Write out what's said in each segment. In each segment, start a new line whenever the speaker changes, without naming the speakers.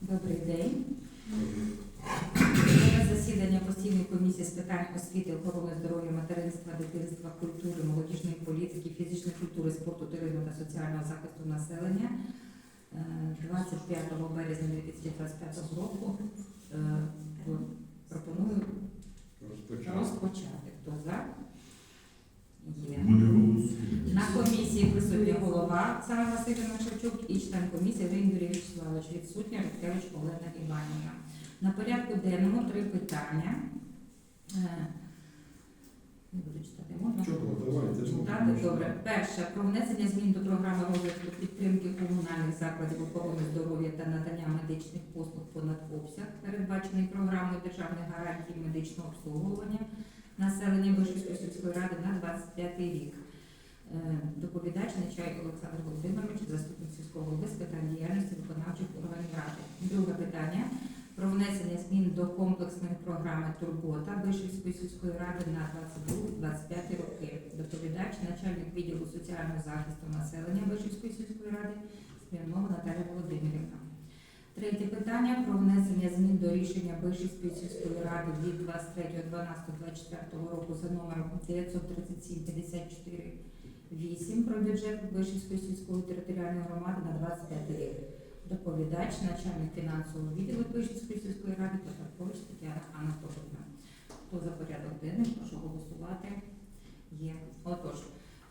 Добрий день. Засідання постійної комісії з питань освіти, охорони здоров'я, материнства, дитинства, культури, молодіжної політики, фізичної культури, спорту, туризму та соціального захисту населення е, 25 березня 2025 року. Е, Пропоную розпочати. Хто за? Є. На комісії присутня голова Сара Васильівна Шевчук і член комісії Ірин Юрій Вячеславович відсутня Рудкевич Олена Іванівна. На порядку денному три питання. Е, Не буду читати, можна?
Чого?
Добре. Перше. Про внесення змін до програми розвитку підтримки комунальних закладів охорони здоров'я та надання медичних послуг понад обсяг, передбачений програмою державних гарантій медичного обслуговування населення Вишівської сільської ради на 25 рік. Е, Доповідач Нечай Олександр Володимирович, заступник сільського голови з питань діяльності виконавчих органів ради. Друге питання про внесення змін до комплексної програми Турбота Вишівської сільської ради на 22-25 роки. Доповідач начальник відділу соціального захисту населення Вишівської сільської ради Смірнова Наталія Володимирівна. Третє питання про внесення змін до рішення Вишівської сільської ради від 23.12.24 року за номером 937 54 8 про бюджет Вишівської сільської територіальної громади на 25 рік. Доповідач, начальник фінансового відділу Вишівської сільської ради Петракович Тетяна Анатолійовна. Хто за порядок денний, прошу голосувати. Є. Отож,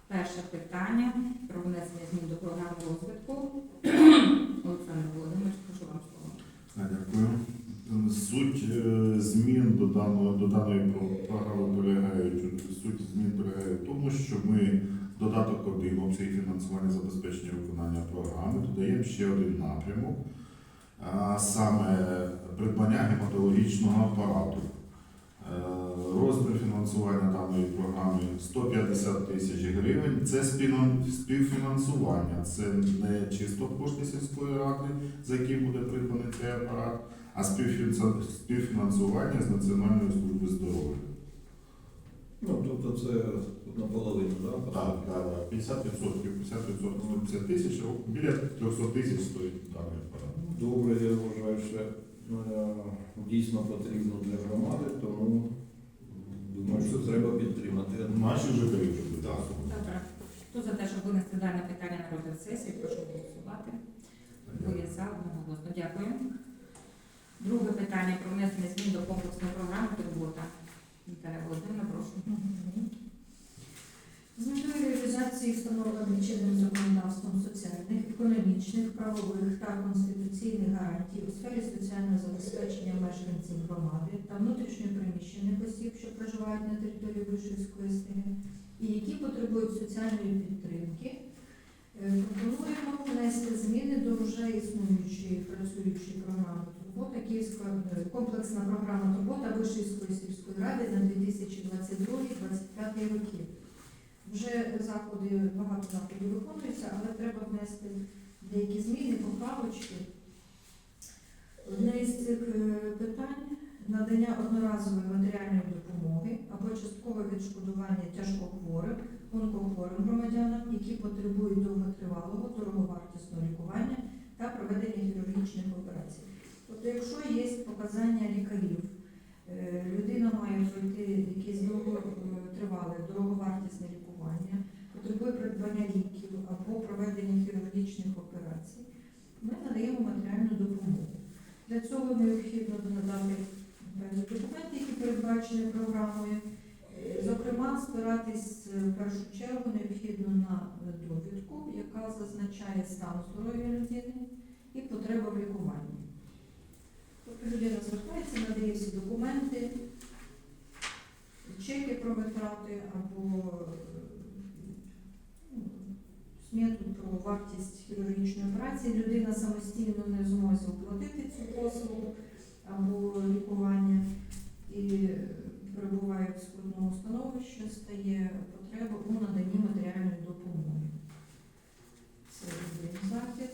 перше питання про внесення змін до програми розвитку. Слово.
Дякую. Суть е, змін до даної, до даної програми полягає, суть змін полягає в тому, що ми додаток один обсяг фінансування забезпечення виконання програми додаємо ще один напрямок, а саме придбання гематологічного апарату. Е, Розмір фінансування даної програми 150 тисяч гривень. Це співфінансування, це не чисто кошти сільської ради, за які буде придбаний цей апарат, а співфінансування з Національної служби здоров'я.
Ну, тобто це наполовину, так?
Так, так, 50%, 50% 150 тисяч, а біля 300 тисяч стоїть даний апарат.
Добре, я вважаю, що е, дійсно потрібно для громади, тому думаю, що треба підтримати.
Наші жителі вже так.
Добре. Хто за те, щоб винести дане питання на розгляд сесії, прошу голосувати. Двоє за одноголосно. Дякую. Друге питання про внесення змін до комплексної програми Турбота. Віталія Володимирівна, прошу.
З метою реалізації встановлених чинним законодавством соціальних, економічних, правових та конституційних гарантій у сфері соціального забезпечення мешканців громади та внутрішньопереміщених осіб, що проживають на території Вишівської СТГ, і які потребують соціальної підтримки, е, пропонуємо внести зміни до вже існуючої працюючої програми Турбота, Київська е, комплексна програма Турбота Вишівської сільської ради на 2022-2025 роки. Вже заходи, багато заходів виконуються, але треба внести деякі зміни, поправочки. Одне із цих е, питань надання одноразової матеріальної допомоги або часткове відшкодування тяжкохворим, онкохворим громадянам, які потребують довготривалого, дороговартісного лікування та проведення хірургічних операцій. Тобто, якщо є показання лікарів, е, людина має пройти якесь довготривале, дороговартісне лікування, потребує придбання ліків або проведення хірургічних операцій, ми надаємо матеріальну допомогу. Для цього необхідно надати певні документи, які передбачені програмою. Е, Зокрема, спиратись е, в першу чергу необхідно на довідку, яка зазначає стан здоров'я людини і потреба в лікуванні. Тобто людина звертається, надає всі документи, чеки про витрати або смету про вартість хірургічної операції. Людина самостійно не в змозі оплатити цю послугу або лікування і перебуває в складному становищі, стає потреба у наданні матеріальної допомоги. Це захід.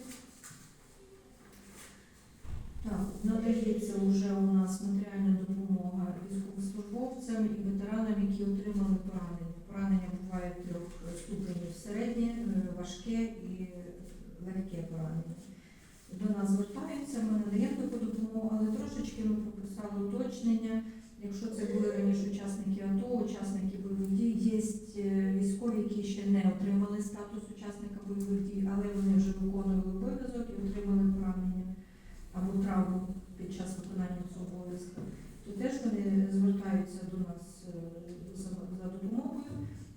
Так, надається вже у нас матеріальна допомога військовослужбовцям і ветеранам, які отримали поранення. Поранення буває трьох ступенів середнє, е, важке і легке поранення. До нас звертаються. ми надаємо таку допомогу, але трошечки ми прописали уточнення. Якщо це були раніше учасники АТО, учасники бойових дій, є е, військові, які ще не отримали статус учасника бойових дій, але вони вже виконували обов'язок і отримали поранення або травму під час виконання цього обов'язку, то теж вони звертаються до нас е, за, за допомогою.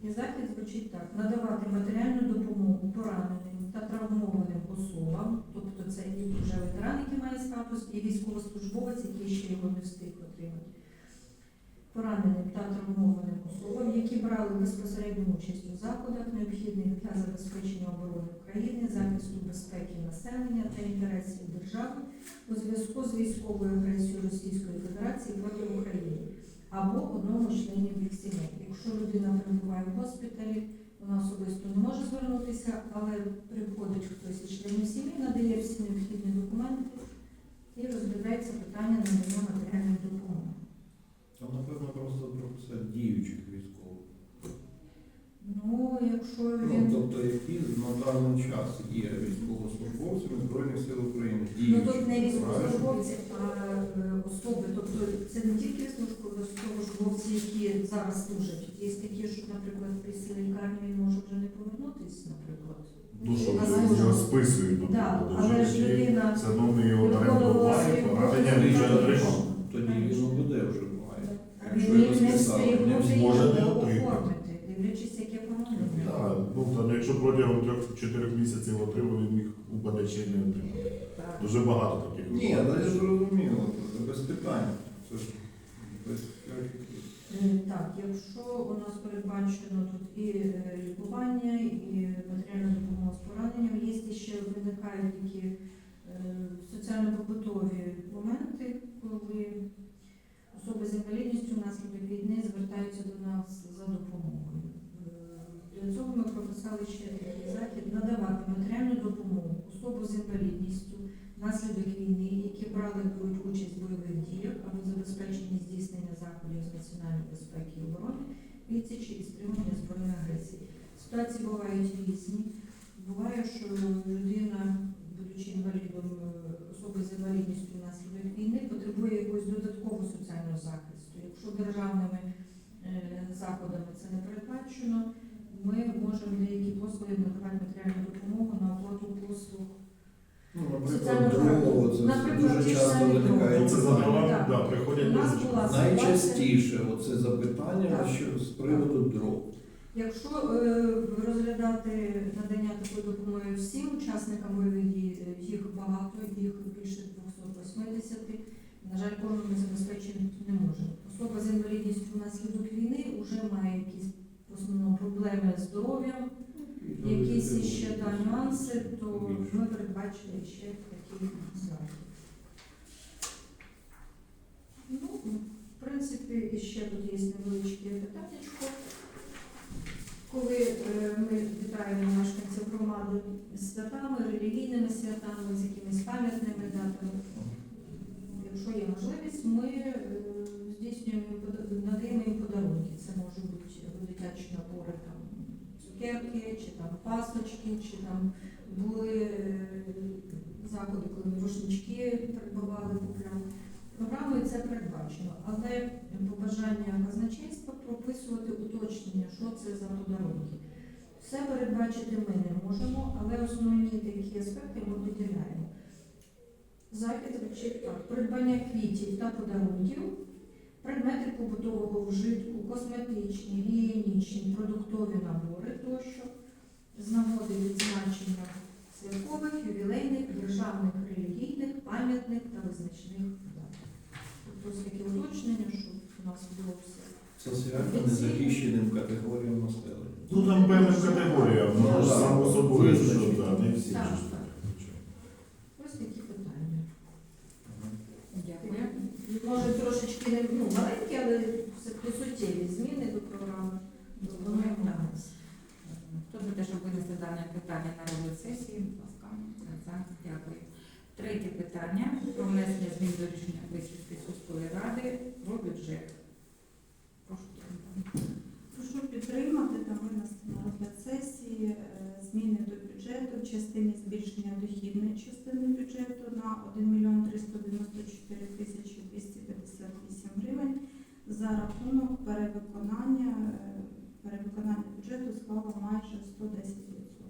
І захід звучить так: надавати матеріальну допомогу пораненим та травмованим особам, тобто це і вже ветеран, який має статус, і військовослужбовець, який ще його не встиг отримати. Пораненим та травмованим особам, які брали безпосередню участь у заходах, необхідних для забезпечення оборони України, захисту безпеки населення та інтересів держави у зв'язку з військовою агресією Російської Федерації проти України або одному з членів їх сімей. Якщо людина перебуває в госпіталі, вона особисто не може звернутися, але приходить хтось із членів сім'ї, надає всі необхідні документи і розглядається питання надання матеріальної допомоги.
Там, напевно, просто прописати діючих.
Ну, якщо
Ну, тобто, які на даний час є військовослужбовцями Збройних сил України.
ну тут не військовослужбовці, а е, особи, тобто це не тільки військовослужбовці, які зараз служать. Є такі, що, наприклад, після лікарні він може вже не повернутися, наприклад.
Ну, що його списують,
Так,
наприклад,
але ж людина
Це новий його
виконувала
орендуває,
свої
поранення він вже отримав.
Тоді він буде вже має. Якщо
він
його
не
списали,
встиг
не
бути
не
його
отримати.
оформити, дивлячись, яке поранення.
Так, ну там, якщо протягом трьох-чотирьох місяців отримав, він їх упаде й не отримав.
Так.
Дуже багато таких.
Ні,
випадків.
але я зрозуміло, це без питань. Це ж без.
Е, Так, якщо у нас передбачено тут і е, лікування, і матеріальна допомога з пораненням, є ще виникають такі е, соціально-побутові моменти, коли особи з інвалідністю внаслідок війни звертаються до нас за допомогою. Цього ми прописали ще такий захід надавати матеріальну допомогу особу з інвалідністю внаслідок війни, які брали участь в бойових діях або забезпеченні здійснення заходів з національної безпеки і оборони, відсічі і стримування збройної агресії. Ситуації бувають різні. Буває, що людина, будучи інвалідом, е, особи з інвалідністю внаслідок війни, потребує якогось додаткового соціального захисту. Якщо державними е, заходами це не передбачено, ми можемо деякі послуги надавати матеріальну допомогу на оплату послуг
Ну, наприклад,
Соціального
це
Наприклад, ті
дуже
ж
часто
самі
виникає.
Ну, це за
дрова.
дрова,
Так.
да, приходять
нас була
часто.
Найчастіше оце запитання
Так.
що з приводу дров.
Якщо е, розглядати надання такої допомоги всім учасникам бойових дій, е, їх багато, їх більше 280, на жаль, кожного ми забезпечити не можемо. Особа з інвалідністю внаслідок війни вже має якісь в основному проблеми з здоров'ям, якісь іще та нюанси, то ми передбачили ще такі знаки. Ну, в принципі, ще тут є невеличке питаннячко. Коли е, ми вітаємо мешканців громади з святами, релігійними святами, з якимись пам'ятними датами, якщо є можливість, ми е, здійснюємо надаємо подарунки. Можуть бути дитячі набори там цукерки, чи там пасочки, чи там були е, заходи, коли рушнички придбавали. Програмою це передбачено, але побажання казначейства прописувати уточнення, що це за подарунки. Все передбачити ми не можемо, але основні такі аспекти ми виділяємо. Захід звучить так: придбання квітів та подарунків, предмети побутового вжитку, косметичні, гігієнічні, продуктові набори тощо, з нагоди відзначення святкових, ювілейних, державних, релігійних, пам'ятних та визначних дат. Тобто ось таке уточнення, щоб у нас було все.
Соціально незахищеним категоріям населення.
Ну там
Ну,
ну, само собою, що да, не всі.
Так,
ж.
так. Ось такі питання.
Дякую.
Може трошечки не ну, маленькі, але все суттєві зміни до програми. Пропонуємо на нас.
Хто за те, щоб винести дане питання на розгляд сесії, будь ласка. Дякую. Третє питання про внесення змін до рішення Висівської сільської ради про бюджет. Прошу.
Прошу підтримати та винести на розгляд сесії е, зміни до бюджету в частині збільшення дохідної частини бюджету на 1 мільйон 394 тисячі 258 гривень за рахунок перевиконання, е, перевиконання бюджету склало майже 110%.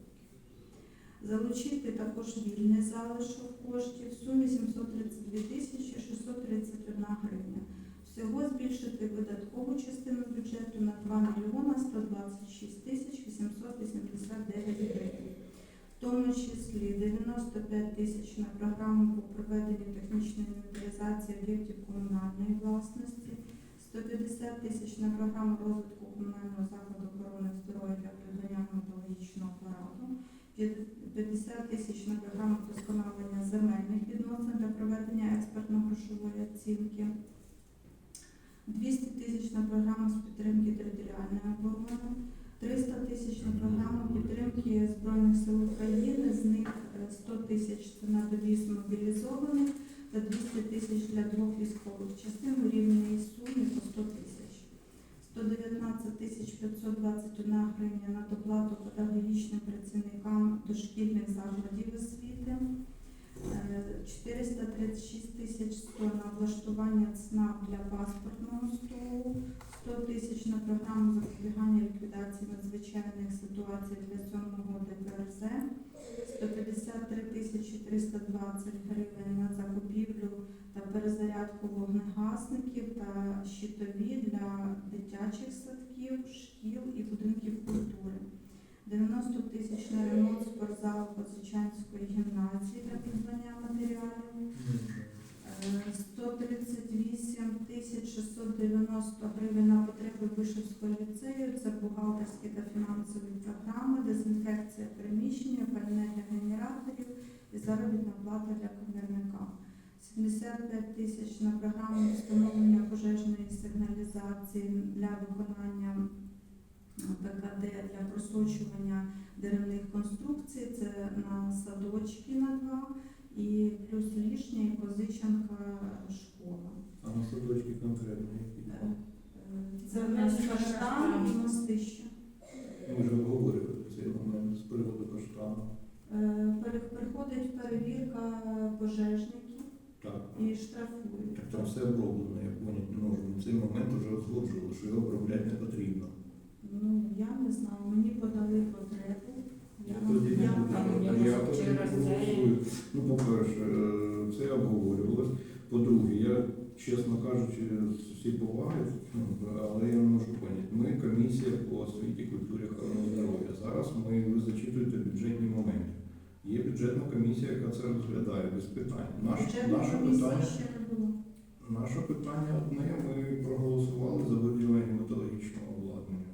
Залучити також вільний залишок коштів в сумі 732 тисячі 631 гривня. Всього збільшити видаткову частину бюджету на 2 мільйона 126 тисяч 889 гривень. В тому числі 95 тисяч на програму по проведенню технічної інвентаризації об'єктів комунальної власності, 150 тисяч на програму розвитку комунального закладу охорони здоров'я для придбання гематологічного апарату, 50 тисяч на програму вдосконалення земельних відносин для проведення експертно-грошової оцінки, 200 тисяч на програму з підтримки територіальної оборони, 300 тисяч на програму підтримки Збройних сил України, з них е, 100 тисяч це на довіз мобілізованих та 200 тисяч для двох військових. Частин у рівній сумі по 100 тисяч. 119 тисяч 521 гривня на доплату педагогічним працівникам дошкільних закладів освіти, Е, 436 тисяч 100 на облаштування ЦНАП для паспортного столу, 100 тисяч на програму запобігання ліквідації надзвичайних ситуацій для 7-го ДПРЗ, 153 тисячі 320 гривень на закупівлю та перезарядку вогнегасників та щитові для дитячих садків, шкіл і будинків культури. 90 тисяч на ремонт спортзалу Козичанської гімназії для придбання матеріалів. Е, 138 тисяч 690 гривень на потреби Вишивського ліцею. Це бухгалтерські та фінансові програми, дезінфекція приміщення, пальне для генераторів і заробітна плата для комірника. 75 тисяч на програму встановлення пожежної сигналізації для виконання ПКД для просочування деревних конструкцій. Це на садочки на два і плюс лішня і Козиченка школа.
А на садочки конкретно які?
Е, е, Це нас каштан і мостище.
Ми вже обговорювали цей момент з приводу каштану.
Е, пере- Приходить перевірка пожежників
Так.
і штрафують.
Так там все оброблено, я поняв. Ну, в цей момент вже узгоджували, що його обробляти не потрібно.
Ну я не знаю, мені подали потребу. Я,
Тоді
я,
не
там
буде.
я
Я
можу
тоді
через це-
проголосую. Ну, по-перше, е, це обговорювалось. По-друге, я, чесно кажучи, з всі поваги, ну, але я не можу поняти. Ми комісія по освіті, культурі, охорони здоров'я. Зараз ми, ви зачитуєте бюджетні моменти. Є бюджетна комісія, яка це розглядає без питань. Наш,
Бюджетна
наше
комісія
питання,
ще не було.
наше питання одне, ми проголосували за виділення металогічного обладнання.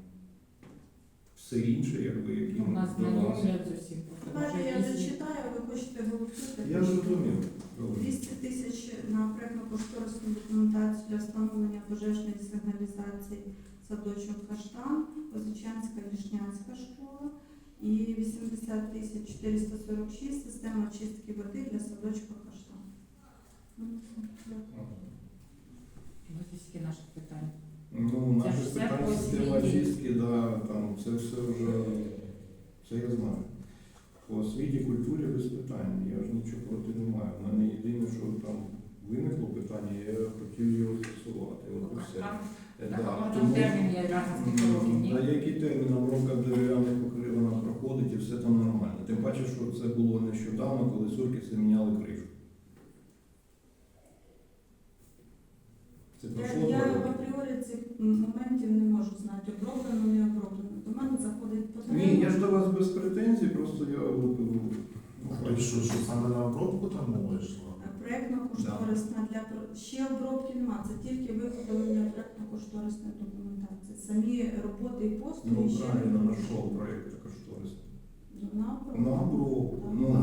Все інше, якби які
Ну, У нас не
до вас.
розгляд зовсім.
Давайте я зачитаю, ви хочете голосувати.
Я зрозумів. Добре.
200 тисяч на проєктно-кошторисну документацію для встановлення пожежної сигналізації садочок Каштан, Козичанська Вішнянська школа і 80 тисяч 446 система чистки води для садочка Каштан. Ну,
наших питань.
Ну, наше
ж
питання система
освіті.
чистки, да, там це все вже це я знаю. По освіті, культурі без питань. Я ж нічого проти не маю. У мене єдине, що там виникло питання, я хотів його з'ясувати. От і все.
Там так,
да, тому-
термін є
який термін обробка дерев'яних і все там нормально. Тим паче, що це було нещодавно, коли суркіси міняли кришу. Це
Я,
пройшло
я
два роки.
апріорі цих моментів не можу знати, оброблено, не оброблено. До мене заходить потреба.
Ні, я ж до вас без претензій, просто я от, ну,
А що, що саме на обробку там мова йшла?
Проєктно-кошторисна для про- ще обробки нема, це тільки виготовлення проєктно-кошторисної документації. Самі роботи і послуги
Ну,
ще
правильно,
не
знайшов проєкт кошторис.
На
На обробку. Ну,
на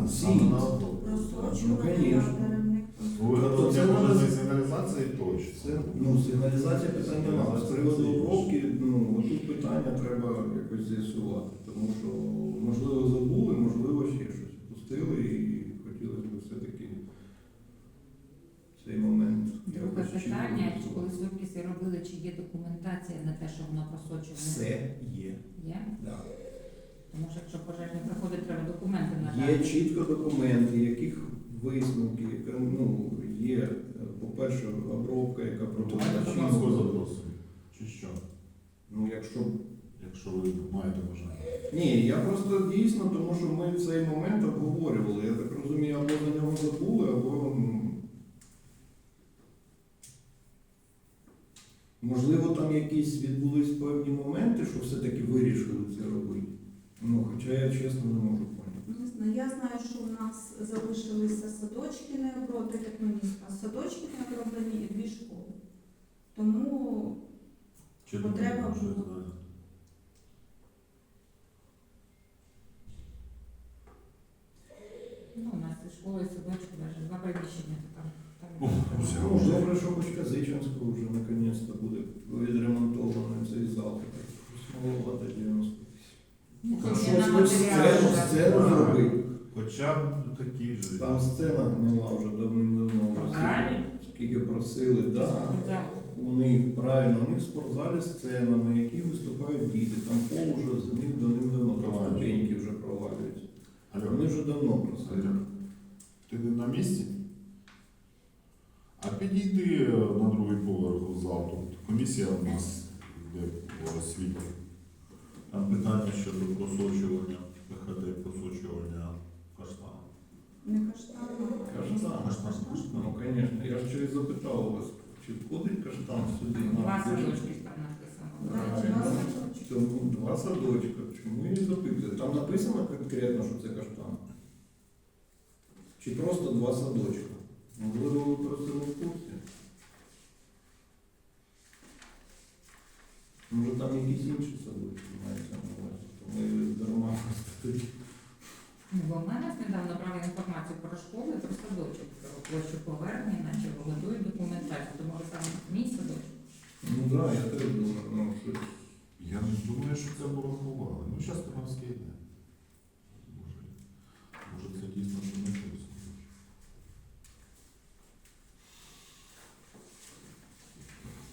обробку.
просочування
Ну, конечно.
Виготовлення
Це
пожежної
може-
сигналізації
Це,
точно.
ну, сигналізація питань немає. З приводу обробки, ну, тут питання треба якось з'ясувати. Тому що, можливо, забули, можливо, ще щось пустили і хотілося б все-таки цей момент.
Друге
якось чітко
питання,
з'ясувати.
коли суркіси робили, чи є документація на те, що воно просочуване?
Все є.
Є?
Да.
Тому що якщо пожежні приходить, треба документи
Є чітко документи, яких висновки, ну, є, е, по-перше, обробка, яка
Давайте
проводила
громадського
чинно.
Чи що?
Ну, якщо
Якщо ви маєте бажання.
Ні, я просто дійсно, тому що ми в цей момент обговорювали. Я так розумію, або за нього забули, або. м, Можливо, там якісь відбулись певні моменти, що все-таки вирішили це робити. Ну, хоча я чесно не можу поняти.
Не знаю. Я знаю, що у нас залишилися садочки не оброблені, так як на міста. Садочки не оброблені і дві школи. Тому
Чи
Потреба
що
була.
Ну, у нас і школа, і садочок, навіть два приміщення то там. там
Ух, все.
Ну, добре, хоч Казиченську вже наконець-то буде відремонтований цей зал. Маловато 90.
Ну,
хоч сцену, сцену
так.
зробити.
Хоча б такі ж.
Там сцена гнила вже давним-давно.
Правильно.
Скільки просили, да.
Так.
У них правильно, у них в спортзалі сцена, на якій виступають діти. Там пол вже з них давним-давно там
Правильно.
ступеньки вже провалюються.
Алло,
Вони вже давно просили.
Алло. Ти не на місці? А підійди на другий поверх у зал. Тут комісія у нас йде по освіті. Там питання щодо просочування, ПХД просочування каштану.
не каштан.
Каштан.
Каштан.
Ну, звісно, я ж через запитав вас, чи входить каштан сюди.
Два садочки там написано.
Два.
Тому два садочка. Чому її запитуєте? Там написано конкретно, що це каштан. Чи просто два садочка? Можливо, ви просто не в курсі. Може там якісь інші садочки мається на увазі. То ми дарма тоді.
Ну, бо в мене недавно брали інформацію про школи, про садочок, про площу повернення, наче готують документацію. Тому саме мій садочок.
Ну так, да, я теж думаю, ну що.
Я не думаю, що це порахували. Ну, зараз Тиманське йде. Може, може це дійсно що не написано.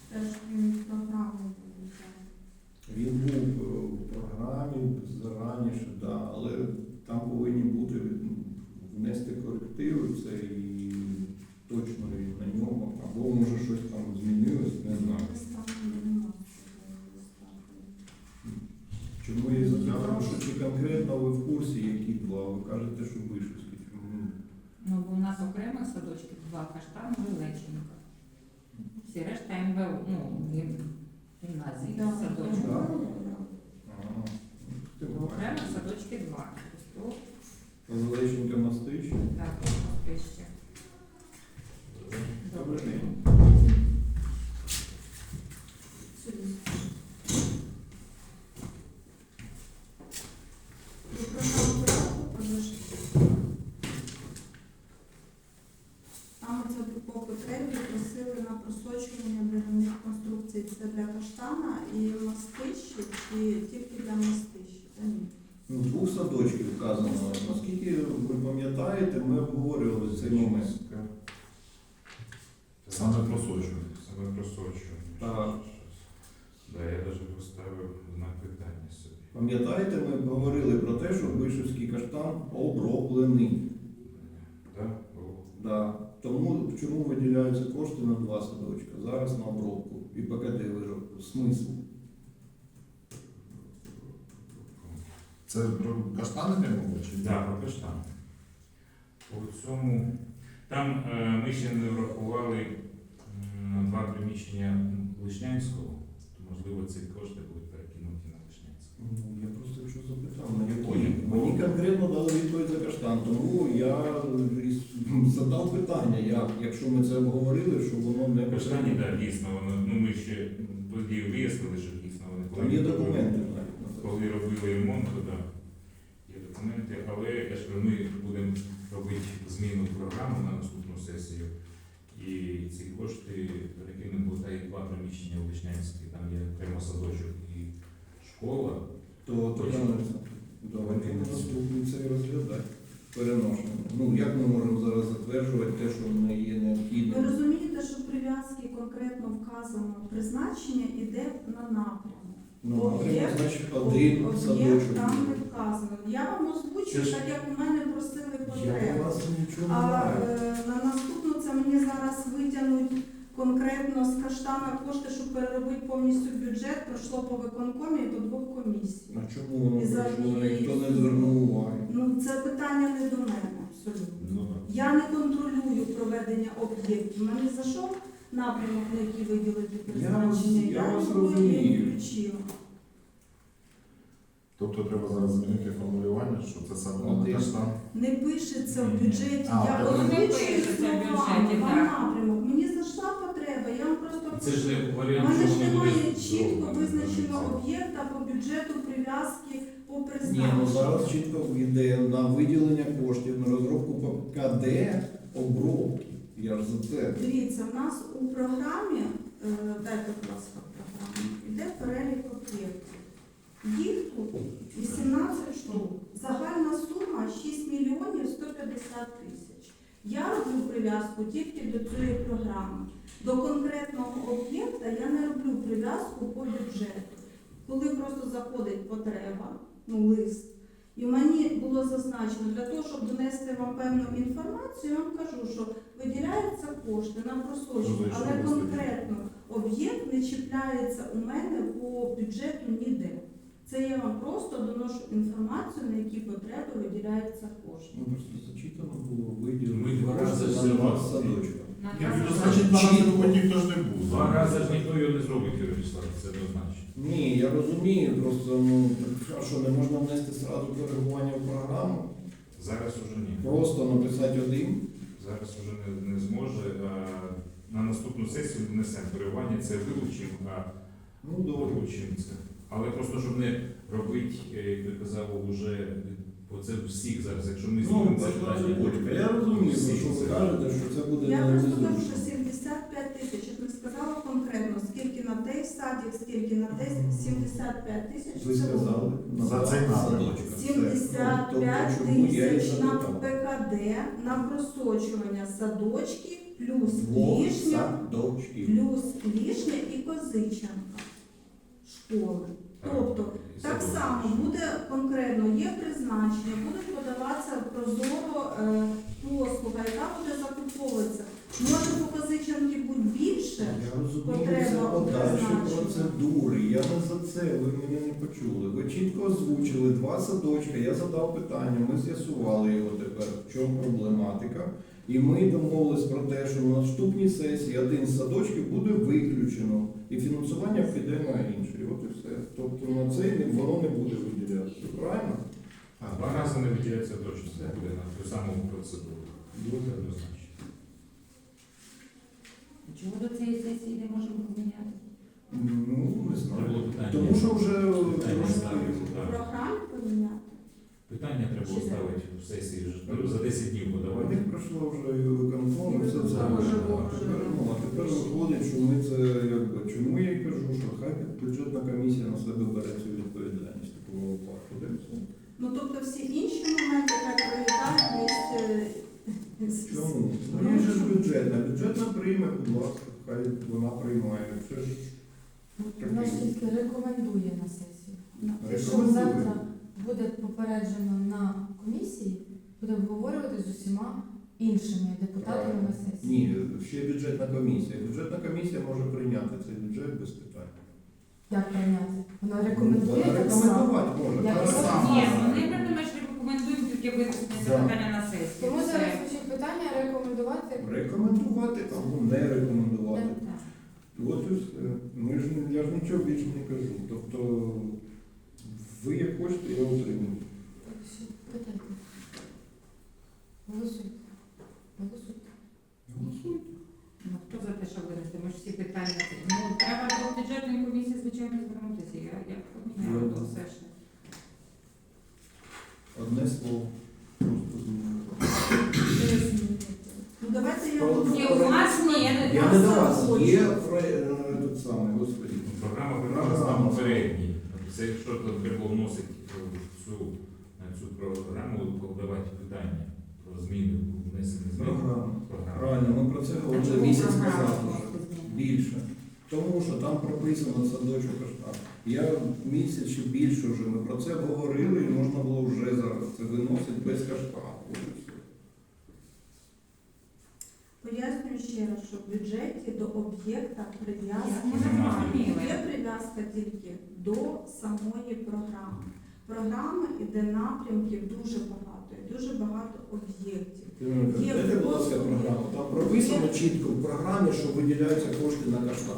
Теж він в програму був. так.
Він був е, в програмі зараніше, да, але там повинні бути внести корективи це і точно і на ньому. Або може щось там змінилось, не знаю.
Десь там нема цього листа.
Чому я і запитав, що чи конкретно ви в курсі, які два? Ви кажете, що вишивські. Чому?
Ну, бо у нас окремих садочків два каштан Леченка. Всі решта МВО, ну, гім- гімназії,
Да.
Ага. Ти
В окремих садочки два. Тобто,
Величенька мастич.
Так,
пам'ятаєте, ми обговорювали цей момент.
Саме просочування.
Саме просочування.
Так.
Да, я навіть поставив знак питання собі.
Пам'ятаєте, ми говорили про те, що вишивський каштан оброблений.
Да? О,
Да. Тому чому виділяються кошти на два садочка? Зараз на обробку і ПКД виробку. Смисл?
Це про каштани не мова
Да, про каштан. По цьому там е, ми ще не врахували два приміщення Лишнянського, то можливо ці кошти будуть перекинуті на Лишнянського.
Ну, Я просто якщо запитав, на які. Мені конкретно дали відповідь за каштан, тому я задав питання, як, якщо ми це обговорили, що воно не
Каштані, так, дійсно, воно, ну ми ще тоді вияснили, що дійсно вони
Там є документи навіть.
Коли робили ремонт, то да, є документи, але я ж ми будемо робити зміну в програму на наступну сесію. І ці кошти перекинемо, бо та є два приміщення у Вишнянській, там є окремо садочок і школа.
То давайте ми наступний це і розглядати. Переношення. Ну як ми можемо зараз затверджувати те, що не є
Ви розумієте, що в прив'язці конкретно вказано призначення іде на напрямок.
Ну,
Об'єкт-
наприклад, значить, один
Об'єкт
садочок.
там не вказано. Я вам озвучу,
Це ж-
так як у мене просили
Я
потреби.
вас нічого не
А
маю.
е, на наступну це мені зараз витягнуть конкретно з каштана кошти, щоб переробити повністю бюджет, пройшло по виконкомі і по двох комісій.
А чому воно
І за
пройшло?
однією
Ніхто не звернув уваги.
Ну це питання не до мене абсолютно.
Ну.
Я не контролюю проведення об'єктів. У мене зайшов напрямок, на який виділити призначення.
я вас
його і
розумію.
включила.
Тобто треба зараз змінити формулювання, що це саме
Ну,
на
ти-
каштан.
Не пишеться в бюджеті.
А,
я
не
озвучую
пишеться в
словами
бюджеті,
вам
так.
напрямок. Мені зайшла потреба, я вам просто
Це ж не
У
варіант,
мене
що
ж
воно
немає
буде
чітко
зроблено.
визначеного об'єкта по бюджету прив'язки по
Ні, ну
призначенню.
зараз чітко йде на виділення коштів на розробку КД обробки. Я за це.
Дивіться, в нас у програмі, е, дайте, будь ласка, програму, йде перелік об'єктів. Їх тут 18 штук. Загальна сума 6 мільйонів 150 тисяч. Я роблю прив'язку тільки до цієї програми. До конкретного об'єкта я не роблю прив'язку по бюджету. Коли просто заходить потреба, ну лист, і мені було зазначено для того, щоб донести вам певну інформацію, я вам кажу, що виділяються кошти на просрочку,
Ну,
але конкретно об'єкт не чіпляється у мене по бюджету ніде. Це я вам просто доношу інформацію, на які потреби виділяються кошти.
Ну просто зачитано було виділено.
Ми два рази
значить, ніхто ж не був.
Два рази ж ніхто його не зробить, Юрій Вячеславович, це однозначно.
Ні, я розумію, просто ну а що не можна внести сразу коригування в програму,
Зараз уже ні.
просто написати один.
Зараз вже не, не зможе. А, на наступну сесію внесемо керування, це вилучимо, а
Ну добре.
вилучимо це. Але просто щоб не робити, е, як ви казав, уже це всіх зараз, якщо ми
Ну,
зробимо це питання.
Я розумію, що ви кажете, що це буде
Я просто кажу, що 75 тисяч, я не сказала конкретно, на той садик, скільки на той, 75 тисяч.
Ви
це
сказали
За цей напрямок.
75
Ну, тобто, чому я і
тисяч на? ПКД, на просочування садочки, плюс
Двох
лішня,
садочків.
плюс лішня і козиченка школи. Тобто так само буде конкретно, є призначення, будуть подаватися прозоро е, послуга, яка буде закуповуватися. Може по Козиченки бути більше,
Я розумію,
Потреба
це подальші
призначення.
процедури. Я не за це, ви мене не почули. Ви чітко озвучили два садочка, я задав питання, ми з'ясували його тепер, в чому проблематика. І ми домовились про те, що на наступній сесії один з садочків буде виключено, і фінансування піде на інший. От і все. Тобто на цей не- воно не буде виділятися. Правильно?
А два рази не виділяється точно, це буде на ту саму процедуру. Буде однозначно.
Чому до цієї сесії не можемо поміняти?
Ну, не знаю. Тому що вже
Питання так.
програмі поміняти.
Питання треба було ставити в сесії вже ну, за 10 днів
У
подавати.
них пройшло вже і виконком, і все це.
Виконком вже
А тепер, ну, а тепер виходить, що ми це якби чому я й кажу, що хай бюджетна комісія на себе бере цю відповідальність випадку. де все.
Ну тобто всі інші моменти хай проїдають місце.
Чому? Ну ж бюджетна. Бюджетна прийме, будь ласка, хай вона приймає. Це ж
Вона ж тільки рекомендує на сесію. Якщо
рекомендує.
завтра буде попереджено на комісії, буде обговорювати з усіма іншими депутатами на сесії.
Ні, ще бюджетна комісія. Бюджетна комісія може прийняти цей бюджет без питань.
Як прийняти? Вона рекомендує
Вона
так само.
рекомендувати може.
Як
так
і
само.
Ні, вони придумають, що рекомендують тільки винести це
Да.
питання на сесію.
Тому зараз питання рекомендувати.
Рекомендувати або не рекомендувати. От і все. Ми ж я ж нічого більше не кажу. Тобто ви як хочете, я отримую.
Все, Питайте. Голосуйте. Голосуйте.
Голосуйте.
Ну, хто за те, що винести? Ми ж всі питання. Ну, треба до бюджетної комісії, звичайно, звернутися. Я, я поміняю
Згодна.
то все ще.
Одне слово. Просто змінити.
Ну давайте я
Про-
Ні, у нас ні, я не-
до вас. Є е, тут саме, господи.
Програма
Програма.
програма попередній. Це якщо то треба вносити в цю, на цю програму, подавати питання про зміни, внесення змін.
Програма.
Програма.
Правильно, ми про це говорили місяць вже. Більше. Тому що там прописано садочок каштан. Я місяць чи більше вже ми про це говорили, і можна було вже зараз це виносити без каштану. Ось і все.
Пояснюю ще раз, що в бюджеті до об'єкта
Я
прив'язка. Є прив'язка тільки до самої програми. Програма іде напрямків дуже багато, і дуже багато об'єктів. Є
Дайте, будь ласка, програму. Там прописано чітко в програмі, що виділяються кошти на каштан.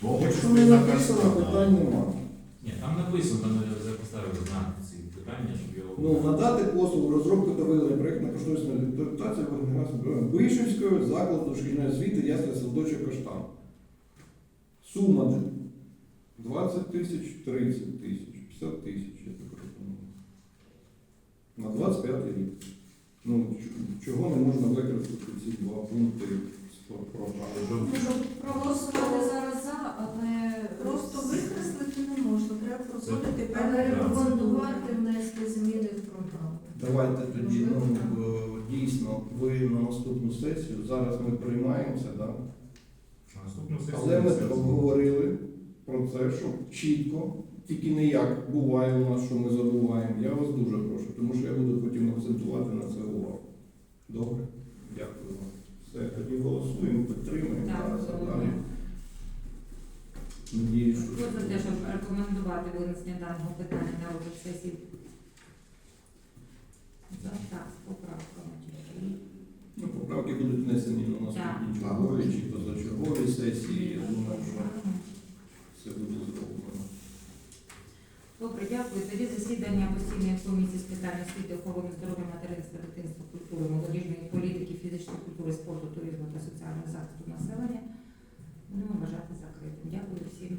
Того,
Якщо не написано, питань немає.
Ні, там написано, там я поставив знак питання, щоб його.
Ну, надати послугу розробку та виявлення проєктно кошторисної документації Вишівської закладу дошкільної освіти ясля садочок Каштан. Сума 20 тисяч, 30 тисяч, 50 тисяч, я так розумію. На 25 рік. Ну, чого не можна використати ці два пункти?
Можу проголосувати зараз за, але
Просто викреслити не можна, треба проходити
але
певні
рекомендувати внести зміни в програму.
Давайте тоді, ну, е, дійсно, ви на наступну сесію, зараз ми приймаємося,
сесію.
Але ми обговорили про це, що чітко, тільки не як буває у нас, що ми забуваємо. Я вас дуже прошу, тому що я буду потім акцентувати на це увагу. Добре? Все, тоді голосуємо, підтримуємо
Так,
далі. Надіюсь,
Хто за те, щоб рекомендувати винесення даного питання на розгляд сесії? За так, з поправками тільки.
ну, поправки будуть внесені на наступні
Так.
чергові чи позачергові сесії. Я думаю, що все буде зроблено.
Добре, дякую. Тоді засідання постійної комісії з питань освіти, охорони здоров'я, материнства, дитинства, культури, молодіжної політики, фізичної культури, спорту, туризму та соціального захисту населення. Будемо вважати закритим. Дякую всім.